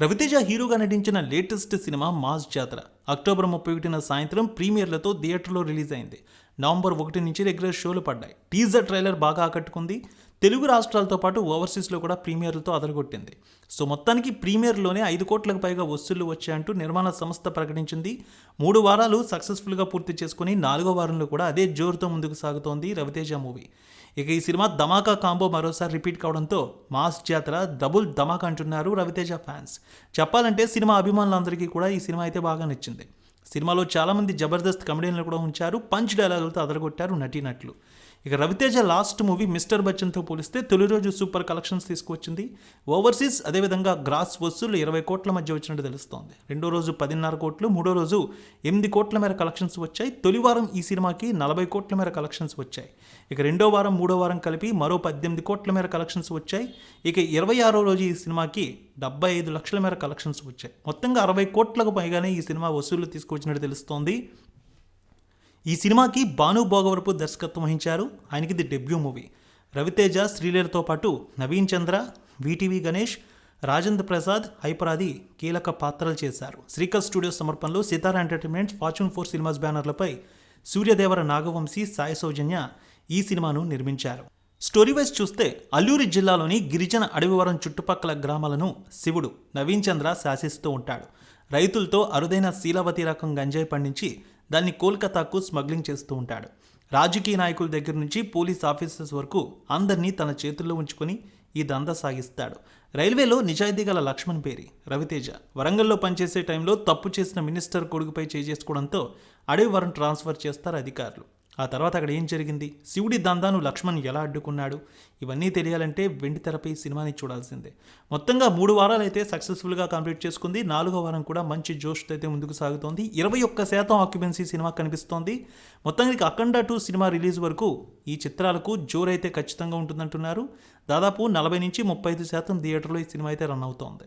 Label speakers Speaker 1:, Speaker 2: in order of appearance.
Speaker 1: రవితేజ హీరోగా నటించిన latest cinema Mass Jathara. October ముప్పై ఒకటిన సాయంత్రం ప్రీమియర్లతో థియేటర్లో రిలీజ్ అయింది. నవంబర్ ఒకటి నుంచి రెగ్యులర్ షోలు పడ్డాయి. టీజర్ ట్రైలర్ బాగా ఆకట్టుకుంది. తెలుగు రాష్ట్రాలతో పాటు ఓవర్సీస్లో కూడా ప్రీమియర్లతో అదరగొట్టింది. సో మొత్తానికి ప్రీమియర్లోనే ఐదు కోట్లకు పైగా వసూళ్ళు వచ్చాయంటూ నిర్మాణ సంస్థ ప్రకటించింది. మూడు వారాలు సక్సెస్ఫుల్గా పూర్తి చేసుకుని నాలుగో వారంలో కూడా అదే జోరుతో ముందుకు సాగుతోంది రవితేజ మూవీ. ఇక ఈ సినిమా ధమాకా కాంబో మరోసారి రిపీట్ కావడంతో మాస్ జాతర డబుల్ ధమాకా అంటున్నారు రవితేజ ఫ్యాన్స్. చెప్పాలంటే సినిమా అభిమానులందరికీ కూడా ఈ సినిమా అయితే బాగా నచ్చింది. సినిమాలో చాలామంది జబర్దస్త్ కమెడియన్లు కూడా ఉంచారు పంచ్ డైలాగులతో అదరగొట్టారు నటీనట్లు. ఇక రవితేజ లాస్ట్ మూవీ మిస్టర్ బచ్చన్తో పోలిస్తే తొలి రోజు సూపర్ కలెక్షన్స్ తీసుకువచ్చింది. ఓవర్సీస్ అదేవిధంగా గ్రాస్ వసూలు ఇరవై కోట్ల మధ్య వచ్చినట్టు తెలుస్తోంది. రెండో రోజు పదిన్నర కోట్లు మూడో రోజు ఎనిమిది కోట్ల మేర కలెక్షన్స్ వచ్చాయి. తొలి వారం ఈ సినిమాకి నలభై కోట్ల మేర కలెక్షన్స్ వచ్చాయి. ఇక రెండో వారం మూడో వారం కలిపి మరో పద్దెనిమిది కోట్ల మేర కలెక్షన్స్ వచ్చాయి. ఇక ఇరవై ఆరో రోజు ఈ సినిమాకి డెబ్బై ఐదు లక్షల మేర కలెక్షన్స్ వచ్చాయి. మొత్తంగా అరవై కోట్లకు పైగానే ఈ సినిమా వసూళ్ళు తీసుకొచ్చినట్టు తెలుస్తోంది. ఈ సినిమాకి భాను భోగవరపు దర్శకత్వం వహించారు. ఆయనకి ఇది డెబ్యూ మూవీ. రవితేజ శ్రీలేలతో పాటు నవీన్ చంద్ర వీటీవీ గణేష్ రాజేంద్ర ప్రసాద్ హైపరాది కీలక పాత్రలు చేశారు. శ్రీకర్ స్టూడియో సమర్పణలో Sithara entertainment fortune four cinemas బ్యానర్లపై Suryadevara Nagavamsi Sai Soujanya ఈ సినిమాను నిర్మించారు. స్టోరీ వైజ్ చూస్తే అల్లూరి జిల్లాలోని గిరిజన అడవివరం చుట్టుపక్కల గ్రామాలను శివుడు నవీన్ చంద్ర శాసిస్తూ ఉంటాడు. రైతులతో అరుదైన శీలావతి రకం గంజాయి పండించి దాన్ని కోల్కతాకు స్మగ్లింగ్ చేస్తూ ఉంటాడు. రాజకీయ నాయకుల దగ్గర నుంచి పోలీస్ ఆఫీసర్స్ వరకు అందరినీ తన చేతుల్లో ఉంచుకొని ఈ దందా సాగిస్తాడు. రైల్వేలో నిజాయితీ గల లక్ష్మణ్ పేరి రవితేజ వరంగల్లో పనిచేసే టైంలో తప్పు చేసిన మినిస్టర్ కొడుకుపై చేసుకోవడంతో అడవి వరం ట్రాన్స్ఫర్ చేస్తారు అధికారులు. ఆ తర్వాత అక్కడ ఏం జరిగింది? శివుడి దందాను లక్ష్మణ్ ఎలా అడ్డుకున్నాడు? ఇవన్నీ తెలియాలంటే వెండి తెరపై సినిమాని చూడాల్సిందే. మొత్తంగా మూడు వారాలు అయితే సక్సెస్ఫుల్గా కంప్లీట్ చేసుకుంది. నాలుగో వారం కూడా మంచి జోష్తో అయితే ముందుకు సాగుతోంది. ఇరవై ఒక్క శాతం ఆక్యుపెన్సీ సినిమా కనిపిస్తోంది. మొత్తానికి అఖండ టూ సినిమా రిలీజ్ వరకు ఈ చిత్రాలకు జోరైతే ఖచ్చితంగా ఉంటుందంటున్నారు. దాదాపు నలభై నుంచి ముప్పై ఐదు శాతం థియేటర్లో ఈ సినిమా అయితే రన్ అవుతోంది.